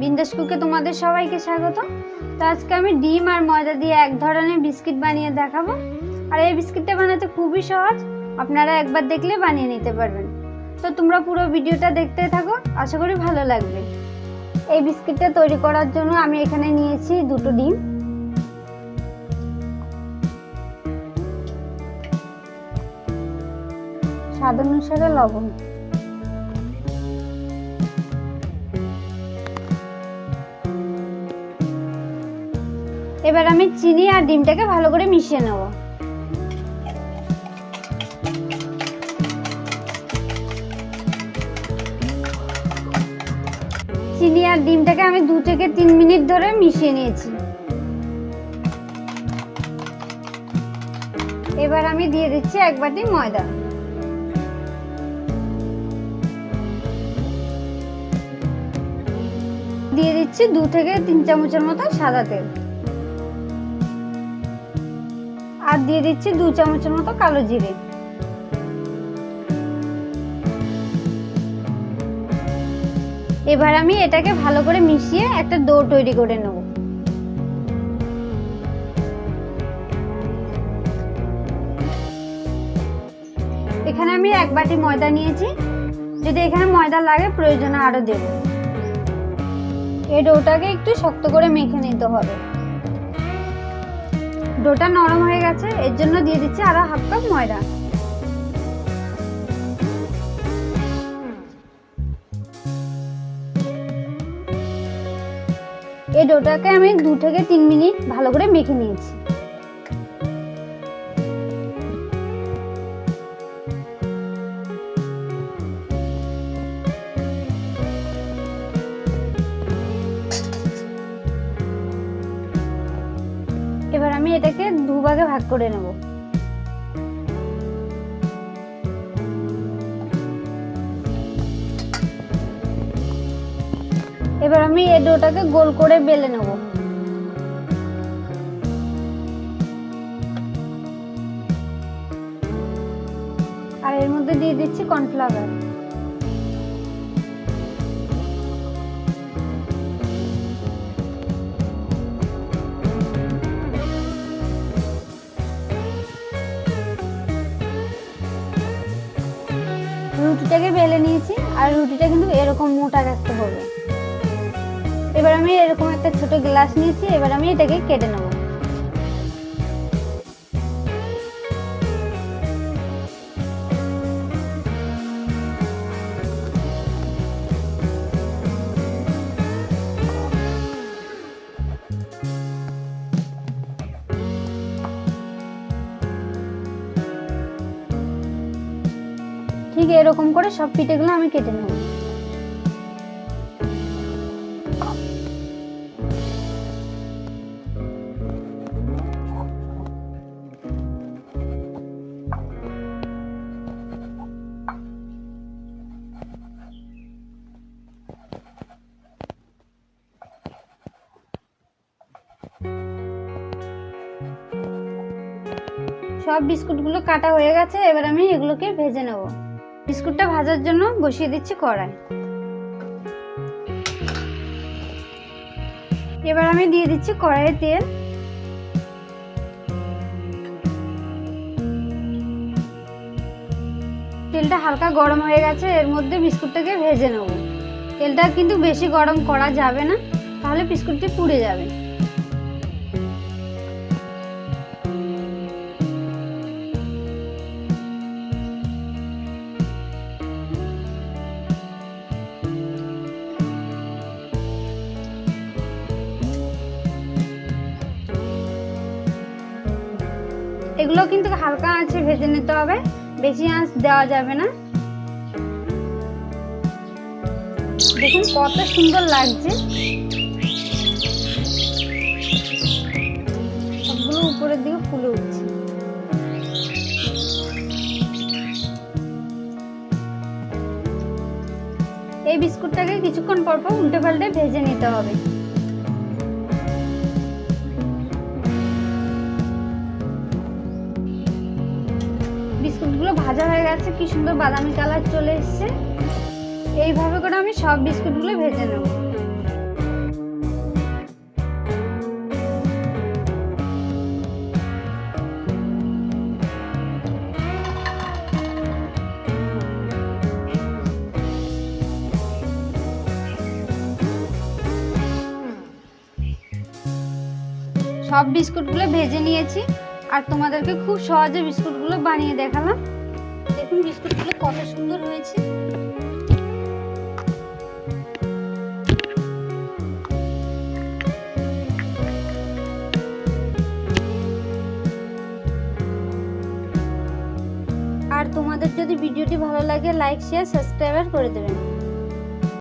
বিন্দাস কুকে তোমাদের সবাইকে স্বাগত। তো আজকে আমি ডিম আর ময়দা দিয়ে এক ধরনের বিস্কিট বানিয়ে দেখাবো। আর এই বিস্কিটটা বানাতে খুবই সহজ, আপনারা একবার দেখলে বানিয়ে নিতে পারবেন। তো তোমরা পুরো ভিডিওটা দেখতে থাকো, আশা করি ভালো লাগবে। এই বিস্কিটটা তৈরি করার জন্য আমি এখানে নিয়েছি দুটো ডিম। স্বাদ অনুসারে লবণ। এবার আমি চিনি আর ডিমটাকে ভালো করে মিশিয়ে নেব। চিনি আর ডিমটাকে আমি দু থেকে তিন মিনিট ধরে মিশিয়ে নিয়েছি। এবার আমি দিয়ে দিচ্ছি এক বাটি ময়দা। দিয়ে দিচ্ছি দু থেকে তিন চামচের মতো সাদা তেল। আর দিয়ে দিচ্ছি দু চামচের মতো কালো জিরে। এবার আমি এটাকে ভালো করে মিশিয়ে একটা ডো তৈরি করে নেব। এখানে আমি এক বাটি ময়দা নিয়েছি। যদি এখানে ময়দা লাগে, প্রয়োজনে আরও দেব। এই ডোটাকে একটু শক্ত করে মেখে নিতে হবে। ডোটা নরম হয়ে গেছে, এর জন্য দিয়ে দিচ্ছি আরও হাফ কাপ ময়দা। এই ডোটাকে আমি দু থেকে তিন মিনিট ভালো করে মেখে নিয়েছি। দুভাগে ভাগ করে নেব। এবার আমি এই ডোটাকে গোল করে বেলে নেব। আর এর মধ্যে দিয়ে দিচ্ছি কর্নফ্লাওয়ার। রুটিটাকে বেলে নিয়েছি, আর রুটিটা কিন্তু এরকম মোটা রাখতে হবে। এবার আমি এরকম একটা ছোট গ্লাস নিয়েছি, এবার আমি এটাকে কেটে নেব। ঠিক এরকম করে সব পিঠেগুলো আমি কেটে নেব। সব বিস্কুটগুলো কাটা হয়ে গেছে, এবার আমি এগুলোকে ভেজে নেব। বিস্কুটটা ভাজার জন্য বসিয়ে দিচ্ছি কড়াই। এবার আমি দিয়ে দিচ্ছি কড়াইয়ে তেল। তেলটা হালকা গরম হয়ে গেছে, এর মধ্যে বিস্কুটটাকে ভেজে নেব। তেলটা কিন্তু বেশি গরম করা যাবে না, তাহলে বিস্কুটটি পুড়ে যাবে। এগুলো কিন্তু হালকা আঁচে ভেজে নিতে হবে। বেশি আঁচ দেওয়া যাবে না। দেখুন কত সুন্দর লাগছে। সবগুলো উপরের দিকে ফুলে উঠছে। এই বিস্কুটটাকে কিছুক্ষণ পর পর উল্টে পাল্টে ভেজে নিতে হবে। ভাজা হয়ে গেছে, কি সুন্দর বাদামি কালার চলে এসছে। এইভাবে করে আমি সব বিস্কুটগুলো ভেজে নেব। সব বিস্কুটগুলো ভেজে নিয়েছি, আর তোমাদেরকে খুব সহজে বিস্কুটগুলো বানিয়ে দেখালাম। দেখুন বিস্কুটগুলো কত সুন্দর হয়েছে। আর তোমাদের যদি ভিডিওটি ভালো লাগে লাইক শেয়ার সাবস্ক্রাইবার করে দেবেন।